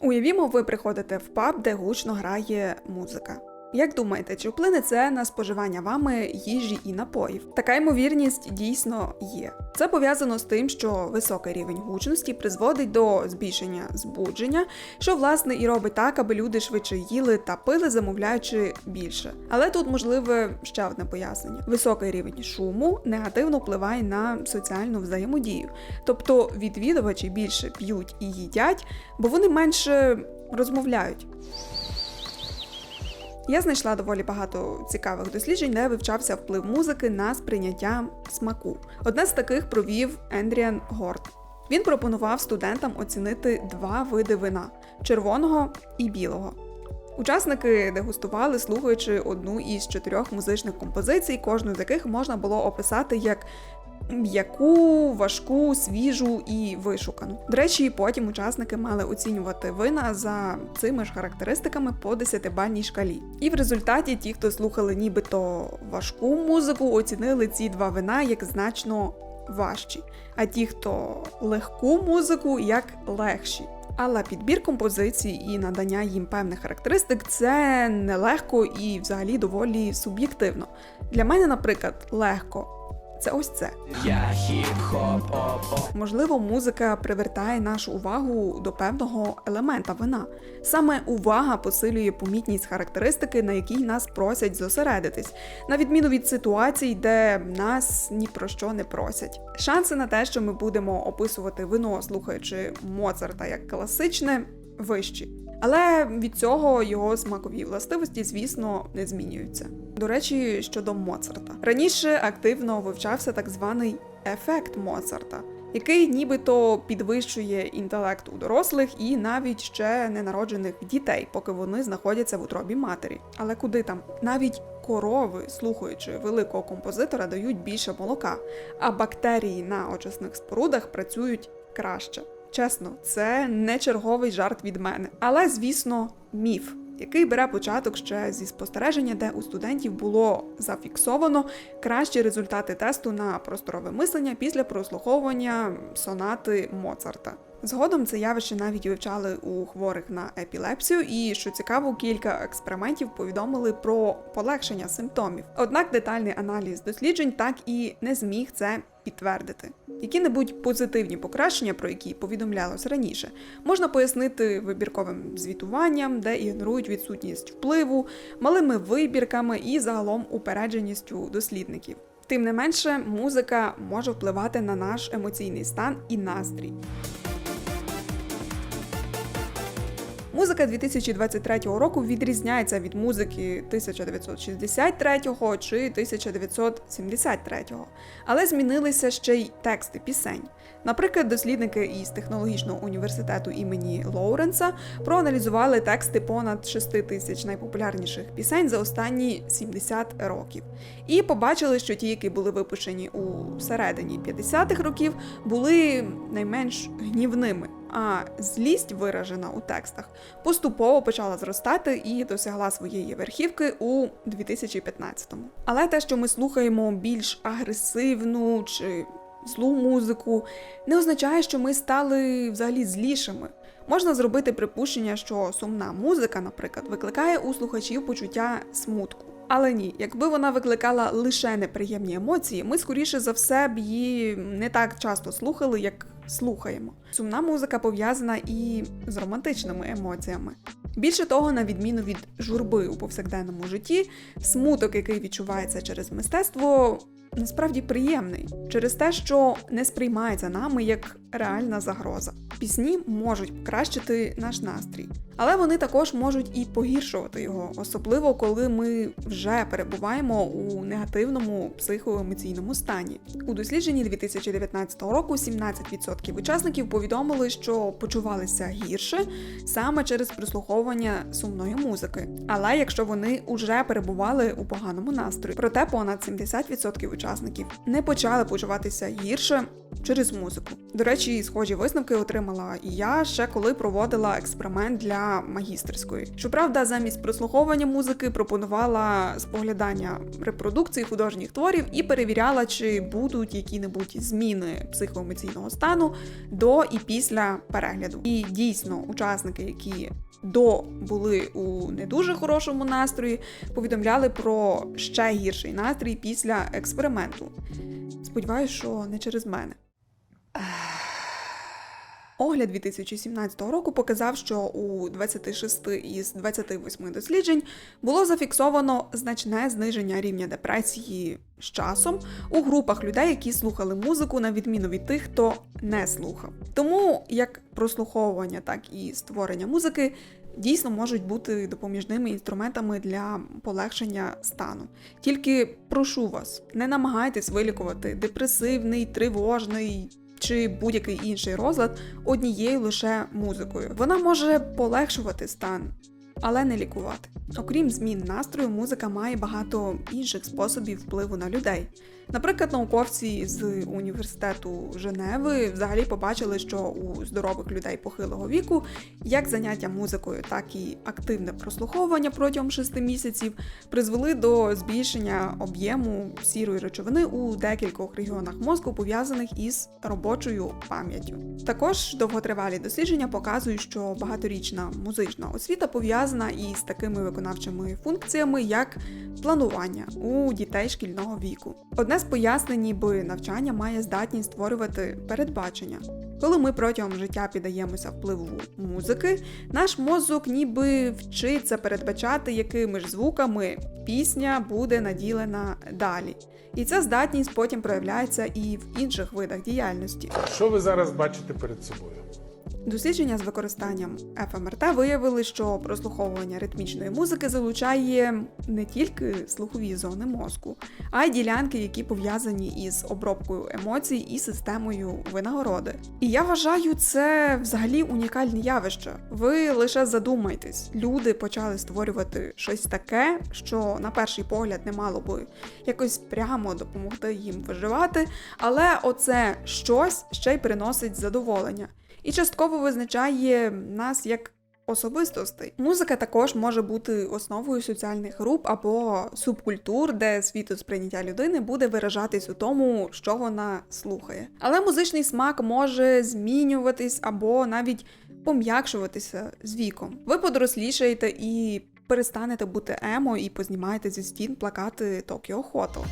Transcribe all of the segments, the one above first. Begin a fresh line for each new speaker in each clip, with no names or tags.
Уявімо, ви приходите в паб, де гучно грає музика. Як думаєте, чи вплине це на споживання вами їжі і напоїв? Така ймовірність дійсно є. Це пов'язано з тим, що високий рівень гучності призводить до збільшення збудження, що власне і робить так, аби люди швидше їли та пили, замовляючи більше. Але тут можливе ще одне пояснення: високий рівень шуму негативно впливає на соціальну взаємодію, тобто відвідувачі більше п'ють і їдять, бо вони менше розмовляють. Я знайшла доволі багато цікавих досліджень, де вивчався вплив музики на сприйняття смаку. Одне з таких провів Ендріан Горд. Він пропонував студентам оцінити два види вина червоного і білого. Учасники дегустували, слухаючи одну із чотирьох музичних композицій, кожну з яких можна було описати як м'яку, важку, свіжу і вишукану. До речі, потім учасники мали оцінювати вина за цими ж характеристиками по 10-бальній шкалі. І в результаті ті, хто слухали нібито важку музику, оцінили ці два вина як значно важчі, а ті, хто легку музику, як легші. Але підбір композицій і надання їм певних характеристик це нелегко і взагалі доволі суб'єктивно. Для мене, наприклад, легко. Це ось це.
Я хіп-хоп.
Можливо, музика привертає нашу увагу до певного елемента вина. Саме увага посилює помітність характеристики, на якій нас просять зосередитись, на відміну від ситуацій, де нас ні про що не просять. Шанси на те, що ми будемо описувати вино, слухаючи Моцарта як класичне, вищі. Але від цього його смакові властивості, звісно, не змінюються. До речі, щодо Моцарта. Раніше активно вивчався так званий ефект Моцарта, який нібито підвищує інтелект у дорослих і навіть ще ненароджених дітей, поки вони знаходяться в утробі матері. Але куди там? Навіть корови, слухаючи великого композитора, дають більше молока, а бактерії на очисних спорудах працюють краще. Чесно, це не черговий жарт від мене, але звісно, міф, який бере початок ще зі спостереження, де у студентів було зафіксовано кращі результати тесту на просторове мислення після прослуховування сонати Моцарта. Згодом це явище навіть вивчали у хворих на епілепсію, і що цікаво, кілька експериментів повідомили про полегшення симптомів. Однак детальний аналіз досліджень так і не зміг це підтвердити. Які-небудь позитивні покращення, про які повідомлялось раніше, можна пояснити вибірковим звітуванням, де ігнорують відсутність впливу, малими вибірками і загалом упередженістю дослідників. Тим не менше, музика може впливати на наш емоційний стан і настрій. Музика 2023 року відрізняється від музики 1963 чи 1973, але змінилися ще й тексти пісень. Наприклад, дослідники із технологічного університету імені Лоуренса проаналізували тексти понад 6 тисяч найпопулярніших пісень за останні 70 років, і побачили, що ті, які були випущені у середині 50-х років, були найменш гнівними. А злість, виражена у текстах, поступово почала зростати і досягла своєї верхівки у 2015-му. Але те, що ми слухаємо більш агресивну чи злу музику, не означає, що ми стали взагалі злішими. Можна зробити припущення, що сумна музика, наприклад, викликає у слухачів почуття смутку. Але ні, якби вона викликала лише неприємні емоції, ми скоріше за все б її не так часто слухали, як слухаємо. Сумна музика пов'язана і з романтичними емоціями. Більше того, на відміну від журби у повсякденному житті, смуток, який відчувається через мистецтво, насправді приємний через те, що не сприймається нами як реальна загроза. Пісні можуть покращити наш настрій, але вони також можуть і погіршувати його, особливо коли ми вже перебуваємо у негативному психоемоційному стані. У дослідженні 2019 року 17% учасників повідомили, що почувалися гірше саме через прослуховування сумної музики. Але якщо вони вже перебували у поганому настрої, проте понад 70% учасників не почали почуватися гірше через музику. До речі, схожі висновки отримала і я ще коли проводила експеримент для магістерської. Щоправда, замість прослуховування музики пропонувала споглядання репродукцій художніх творів і перевіряла, чи будуть які-небудь зміни психоемоційного стану до і після перегляду. І дійсно, учасники, які до були у не дуже хорошому настрої, повідомляли про ще гірший настрій після експерименту. Сподіваюсь, що не через мене. Огляд 2017 року показав, що у 26 із 28 досліджень було зафіксовано значне зниження рівня депресії з часом у групах людей, які слухали музику, на відміну від тих, хто не слухав. Тому як прослуховування, так і створення музики дійсно можуть бути допоміжними інструментами для полегшення стану. Тільки прошу вас, не намагайтесь вилікувати депресивний, тривожний чи будь-який інший розлад однією лише музикою. Вона може полегшувати стан, але не лікувати. Окрім змін настрою, музика має багато інших способів впливу на людей. Наприклад, науковці з університету Женеви взагалі побачили, що у здорових людей похилого віку як заняття музикою, так і активне прослуховування протягом 6 місяців призвели до збільшення об'єму сірої речовини у декількох регіонах мозку, пов'язаних із робочою пам'яттю. Також довготривалі дослідження показують, що багаторічна музична освіта пов'язана із такими виконавчими функціями, як планування у дітей шкільного віку. Одне з пояснень, ніби навчання має здатність створювати передбачення. Коли ми протягом життя піддаємося впливу музики, наш мозок ніби вчиться передбачати, якими ж звуками пісня буде наділена далі. І ця здатність потім проявляється і в інших видах діяльності.
Що ви зараз бачите перед собою?
Дослідження з використанням ФМРТ виявили, що прослуховування ритмічної музики залучає не тільки слухові зони мозку, а й ділянки, які пов'язані із обробкою емоцій і системою винагороди. І я вважаю це взагалі унікальне явище. Ви лише задумайтесь, люди почали створювати щось таке, що на перший погляд не мало би якось прямо допомогти їм виживати, але оце щось ще й приносить задоволення і частково визначає нас як особистостей. Музика також може бути основою соціальних груп або субкультур, де світосприйняття людини буде виражатись у тому, що вона слухає. Але музичний смак може змінюватись або навіть пом'якшуватися з віком. Ви подорослішаєте і перестанете бути емо і познімаєте зі стін плакати Tokyo Hotel.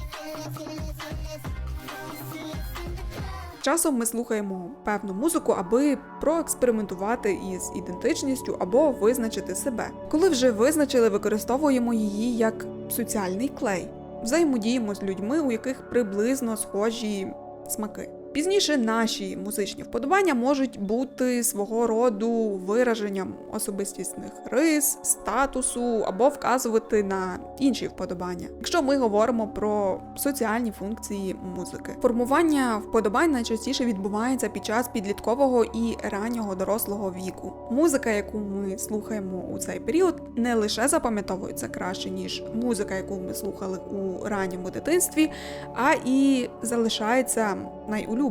Часом ми слухаємо певну музику, аби проекспериментувати із ідентичністю або визначити себе. Коли вже визначили, використовуємо її як соціальний клей, взаємодіємо з людьми, у яких приблизно схожі смаки. Пізніше наші музичні вподобання можуть бути свого роду вираженням особистісних рис, статусу або вказувати на інші вподобання. Якщо ми говоримо про соціальні функції музики, формування вподобань найчастіше відбувається під час підліткового і раннього дорослого віку. Музика, яку ми слухаємо у цей період, не лише запам'ятовується краще ніж музика, яку ми слухали у ранньому дитинстві, а і залишається найулюбленішою.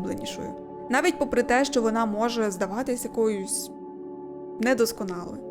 Навіть попри те, що вона може здаватись якоюсь недосконалою.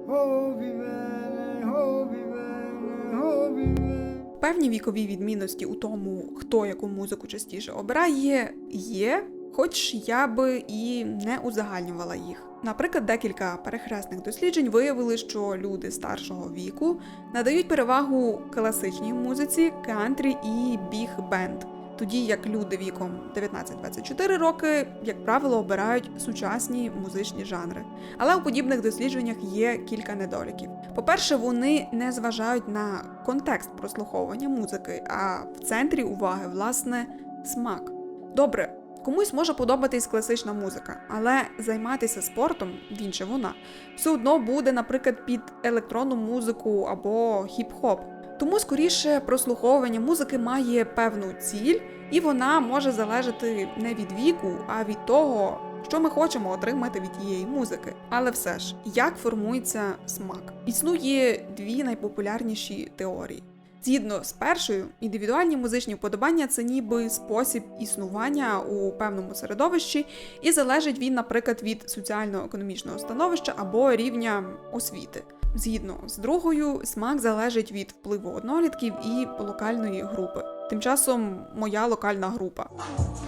Певні вікові відмінності у тому, хто яку музику частіше обирає, є, хоч я би і не узагальнювала їх. Наприклад, декілька перехресних досліджень виявили, що люди старшого віку надають перевагу класичній музиці, кантрі і біг-бенд, тоді як люди віком 19-24 роки, як правило, обирають сучасні музичні жанри. Але у подібних дослідженнях є кілька недоліків. По-перше, вони не зважають на контекст прослуховування музики, а в центрі уваги, власне, смак. Добре, комусь може подобатись класична музика, але займатися спортом, він чи вона, все одно буде, наприклад, під електронну музику або хіп-хоп. Тому скоріше прослуховування музики має певну ціль, і вона може залежати не від віку, а від того, що ми хочемо отримати від тієї музики. Але все ж, як формується смак? Існує дві найпопулярніші теорії. Згідно з першою, індивідуальні музичні вподобання це ніби спосіб існування у певному середовищі, і залежить він, наприклад, від соціально-економічного становища або рівня освіти. Згідно з другою, смак залежить від впливу однолітків і локальної групи. Тим часом моя локальна група.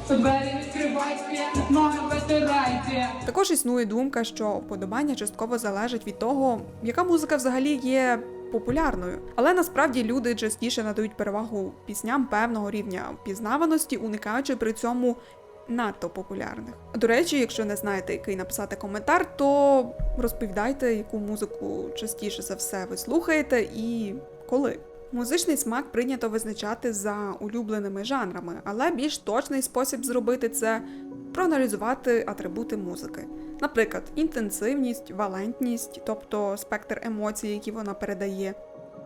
Двері відкривайте, ноги витирайте.
Також існує думка, що вподобання частково залежить від того, яка музика взагалі є популярною. Але насправді люди частіше надають перевагу пісням певного рівня впізнаваності, уникаючи при цьому надто популярних. До речі, якщо не знаєте, який написати коментар, то розповідайте, яку музику частіше за все ви слухаєте і коли. Музичний смак прийнято визначати за улюбленими жанрами, але більш точний спосіб зробити це проаналізувати атрибути музики. Наприклад, інтенсивність, валентність, тобто спектр емоцій, які вона передає,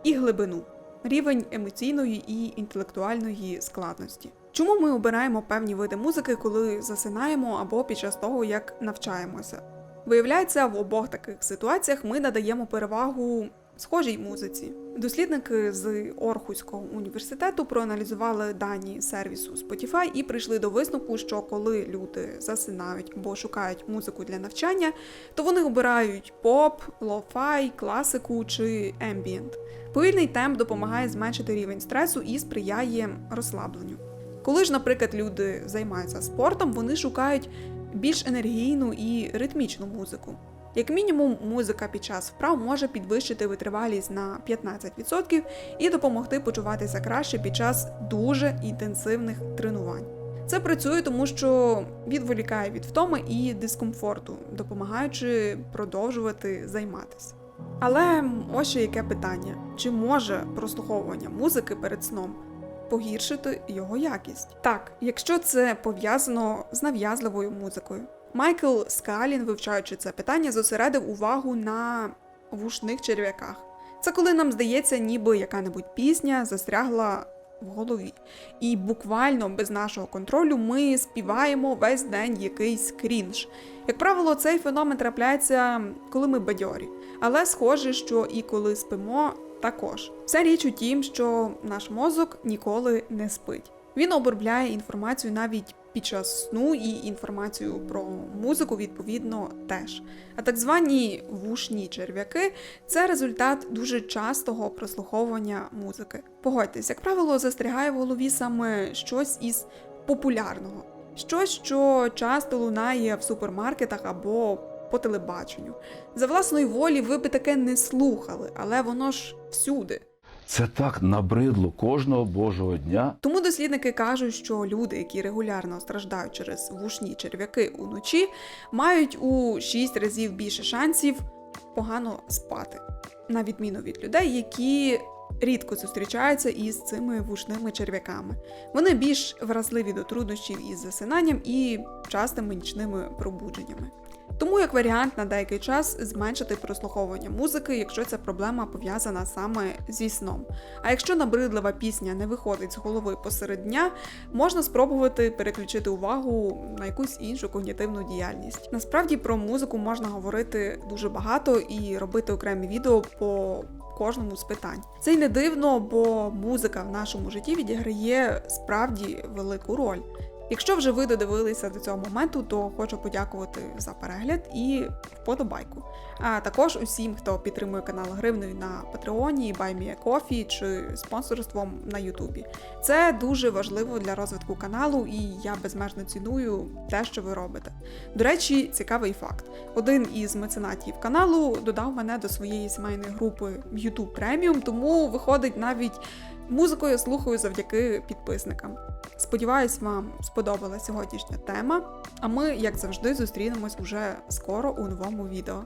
і глибину, рівень емоційної і інтелектуальної складності. Чому ми обираємо певні види музики, коли засинаємо або під час того, як навчаємося? Виявляється, в обох таких ситуаціях ми надаємо перевагу схожій музиці. Дослідники з Орхуського університету проаналізували дані сервісу Spotify і прийшли до висновку, що коли люди засинають або шукають музику для навчання, то вони обирають поп, лофай, класику чи ембієнт. Повільний темп допомагає зменшити рівень стресу і сприяє розслабленню. Коли ж, наприклад, люди займаються спортом, вони шукають більш енергійну і ритмічну музику. Як мінімум, музика під час вправ може підвищити витривалість на 15% і допомогти почуватися краще під час дуже інтенсивних тренувань. Це працює тому, що відволікає від втоми і дискомфорту, допомагаючи продовжувати займатися. Але ось ще яке питання: чи може прослуховування музики перед сном погіршити його якість? Так, якщо це пов'язано з нав'язливою музикою. Майкл Скалін, вивчаючи це питання, зосередив увагу на вушних черв'яках. Це коли нам здається, ніби яка-небудь пісня застрягла в голові. І буквально без нашого контролю ми співаємо весь день якийсь крінж. Як правило, цей феномен трапляється, коли ми бадьорі, але схоже, що і коли спимо, також. Вся річ у тім, що наш мозок ніколи не спить. Він обробляє інформацію навіть під час сну і інформацію про музику відповідно теж. А так звані вушні черв'яки це результат дуже частого прослуховування музики. Погодьтесь, як правило, застрягає в голові саме щось із популярного, щось, що часто лунає в супермаркетах або по телебаченню. За власної волі ви би таке не слухали, але воно ж всюди.
Це так набридло кожного божого дня.
Тому дослідники кажуть, що люди, які регулярно страждають через вушні черв'яки уночі, мають у 6 разів більше шансів погано спати, на відміну від людей, які рідко зустрічаються із цими вушними черв'яками. Вони більш вразливі до труднощів із засинанням і частими нічними пробудженнями. Тому як варіант на деякий час зменшити прослуховування музики, якщо ця проблема пов'язана саме зі сном. А якщо набридлива пісня не виходить з голови посеред дня, можна спробувати переключити увагу на якусь іншу когнітивну діяльність. Насправді про музику можна говорити дуже багато і робити окремі відео по кожному з питань. Це й не дивно, бо музика в нашому житті відіграє справді велику роль. Якщо вже ви додивилися до цього моменту, то хочу подякувати за перегляд і вподобайку. А також усім, хто підтримує канал Гривною на Патреоні, BuyMeACoffee чи спонсорством на Ютубі. Це дуже важливо для розвитку каналу, і я безмежно ціную те, що ви робите. До речі, цікавий факт: один із меценатів каналу додав мене до своєї сімейної групи YouTube Premium, тому виходить навіть музику я слухаю завдяки підписникам. Сподіваюсь, вам сподобалася сьогоднішня тема. А ми, як завжди, зустрінемось уже скоро у новому відео.